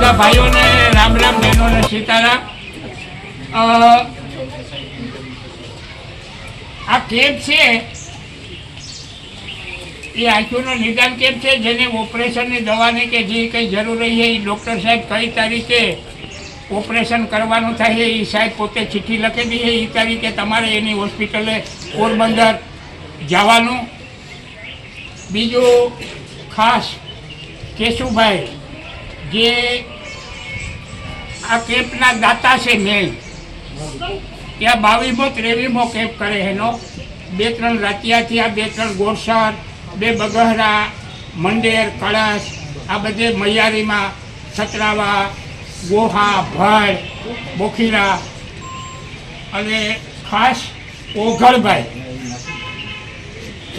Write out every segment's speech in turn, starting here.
ભાઈઓને રામ રામ, બહેનોને સીતારામ. આ કેમ્પ છે, એ આંખોનો નિદાન કેમ્પ છે, જેને ઓપરેશનની દવાની કે જે કંઈ જરૂર રહી છે, એ ડૉક્ટર સાહેબ કઈ તારીખે ઓપરેશન કરવાનું થાય એ સાહેબ પોતે ચિઠ્ઠી લખેલી છે, એ તારીખે તમારે એની હોસ્પિટલે પોરબંદર જવાનું. બીજું ખાસ કેશુભાઈ જે આ કેમ્પના દાતા છે મેન ત્યાં બાવીમો ત્રેવીમો કેમ્પ કરે એનો. બે ત્રણ રાતિયાથી આ બે ત્રણ ગોરસર બે બગહરા, મંડેર, કળશ, આ બધે મૈયારીમાં છતરાવા, ગોહા ભળ બોખીરા અને ખાસ ઓઘળભાઈ.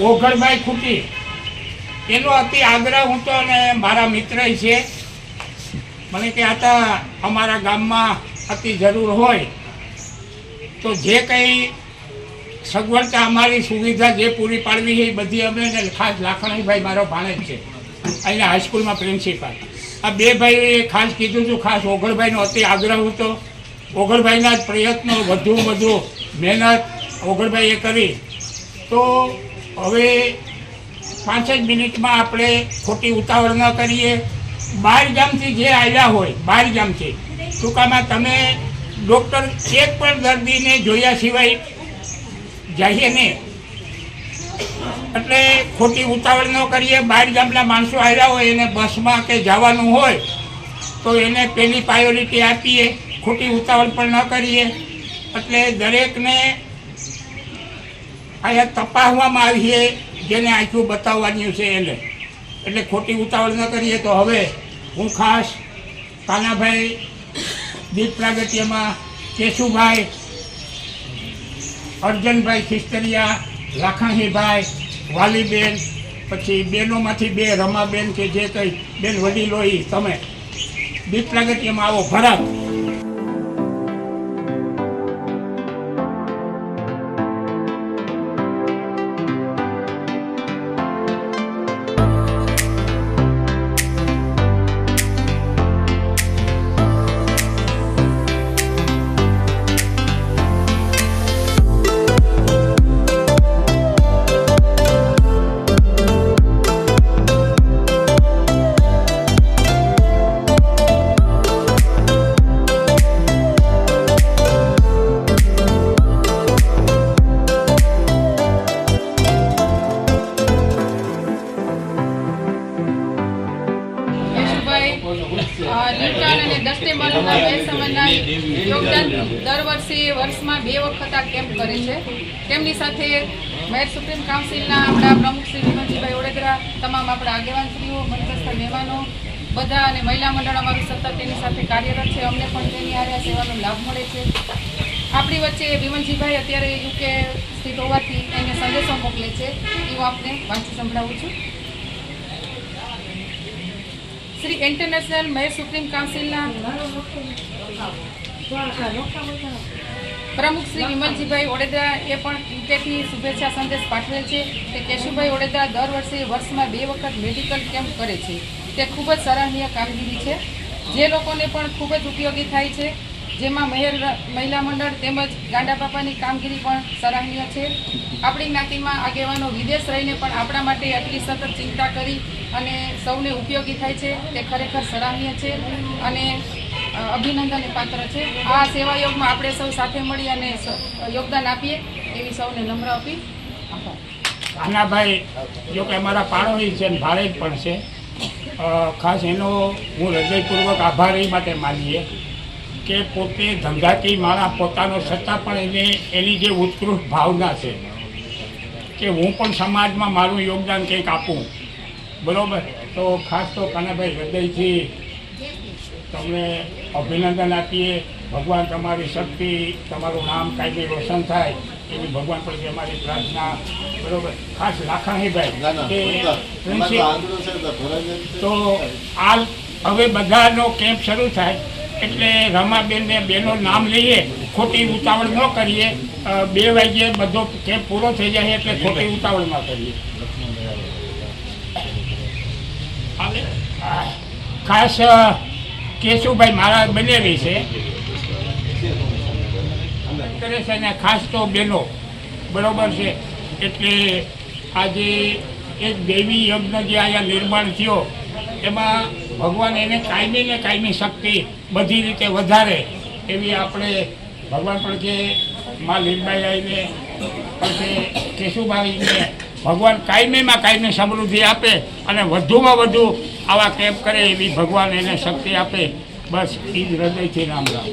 ઓઘળભાઈ ખૂટી. એનો અતિ આગ્રહ હું તો અને મારા મિત્ર છે. મને કે આ અમારા ગામમાં અતિ જરૂર હોય, તો જે કંઈ સગવડતા અમારી સુવિધા જે પૂરી પાડવી છે એ બધી અમે ને ખાસ લાખણીભાઈ મારો ભાણેજ છે અહીંયા હાઈસ્કૂલમાં પ્રિન્સિપાલ આ બે ભાઈએ ખાસ કીધું હતું ખાસ ઓગળભાઈનો અતિ આગ્રહ હતો. ઓગળભાઈના જ પ્રયત્નો વધુ વધુ મહેનત ઓગળભાઈએ કરી. તો હવે પાંચ જ મિનિટમાં આપણે ખોટી ઉતાવળ ન કરીએ. બહાર ગામથી જે આવ્યા હોય બહાર ગામથી ટૂંકામાં તમે ડૉક્ટર એક પણ દર્દીને જોયા સિવાય જઈએ નહીં એટલે ખોટી ઉતાવળ ન કરીએ બહાર ગામના માણસો આવ્યા હોય, એને બસમાં કે જવાનું હોય, તો એને પહેલી પ્રાયોરિટી આપીએ. ખોટી ઉતાવળ પણ ન કરીએ. એટલે દરેકને અહીંયા તપાસવામાં આવીએ, જેને આંખું બતાવવાનું છે એને. એટલે ખોટી ઉતાવળ ન કરીએ તો હવે હું ખાસ કાનાભાઈ દીપ પ્રાગત્યમાં કેશુભાઈ, અર્જનભાઈ ખિસ્તરિયા, લાખાણીભાઈ, વાલીબેન, પછી બેનોમાંથી બે, રમાબેન કે જે કંઈ, બેન વડીલો તમે. દીપ પ્રાગત્યમાં આવો, ભરત. અ, ન્યૂટન અને ડસ્ટેબલના બે સમયના યોગદાન દર વર્ષે વર્ષમાં બે વખત આ કેમ્પ કરે છે. તેમની સાથે મેર સુપ્રીમ કાઉન્સિલના આપણા પ્રમુખ શ્રી વિમલજીભાઈ ઓડેદરા તમામ આપણા આગેવાનશ્રીઓ મંચસ્થ મહેમાનો બધા અને મહિલા મંડળ અમારું સતત તેની સાથે કાર્યરત છે. અમને પણ તેની આ સેવાનો લાભ મળે છે. આપણી વચ્ચે વિમલજીભાઈ અત્યારે યુકે સ્થિત હોવાથી એને સંદેશો મોકલે છે. એ હું આપને વાંચી સંભળાવું છું. શ્રી ઇન્ટરનેશનલ મેયર સુપ્રીમ કાઉન્સિલના પ્રમુખ શ્રી વિમલજીભાઈ ઓડેદરા એ પણ ક્રિકેટની શુભેચ્છા સંદેશ પાઠવેલ છે કે કેશુભાઈ ઓડેદરા દર વર્ષે વર્ષમાં બે વખત મેડિકલ કેમ્પ કરે છે. તે ખૂબ જ સરાહનીય કામગીરી છે. જે લોકોને પણ ખૂબ જ ઉપયોગી થાય છે. જેમાં મહેર મહિલા મંડળ તેમજ ગાંડા બાપાની કામગીરી પણ સરાહનીય છે. આપણી જ્ઞાતિમાં આગેવાનો વિદેશ રહીને પણ આપણા માટે આટલી સતત ચિંતા કરી અને સૌને ઉપયોગી થાય છે, તે ખરેખર સરાહનીય છે અને અભિનંદનને પાત્ર છે. આ સેવાયોગમાં આપણે સૌ સાથે મળી અને યોગદાન આપીએ એવી સૌને નમ્ર આપી આનાભાઈ જો કે અમારા પાડોશી છે ભાડે જ પણ છે. ખાસ એનો હું હૃદયપૂર્વક આભાર માટે માનીએ કે પોતે ધંધાકી મારા પોતાનો છતાં પણ એને, એની જે ઉત્કૃષ્ટ ભાવના છે કે હું પણ સમાજમાં મારું યોગદાન કંઈક આપું. બરોબર. તો ખાસ તો કાનાભાઈ હૃદયથી તમને અભિનંદન આપીએ. ભગવાન તમારી શક્તિ તમારું નામ કાયમી રોશન થાય એવી ભગવાન પ્રત્યે અમારી પ્રાર્થના. બરોબર. ખાસ લાખાણીભાઈ તો આ હવે બધાનો કેમ્પ શરૂ થાય. એટલે રમાબેનને બેનો નામ લઈએ. ખોટી ઉતાવળ ન કરીએ બે વાગ્યે બધો કેમ્પ પૂરો થઈ જાય એટલે ખોટી ઉતાવળ ન કરીએ હવે, આ, ખાસ કેશુભાઈ મારા બનેલી છે. કરે છે ને ખાસ તો બેનો, બરોબર છે. એટલે આજે એક દેવી યજ્ઞ જે અહીંયા નિર્માણ થયો, એમાં ભગવાન એને કાયમી ને કાયમી શક્તિ બધી રીતે વધારે એવી આપણે ભગવાન પ્રત્યે મા લીલબાઈ આવીને પછી કેશુભાઈને ભગવાન કાયમીમાં કાયમી સમૃદ્ધિ આપે અને વધુમાં વધુ આવા કેમ્પ કરે એવી ભગવાન એને શક્તિ આપે. બસ એ જ હૃદયથી રામ રામ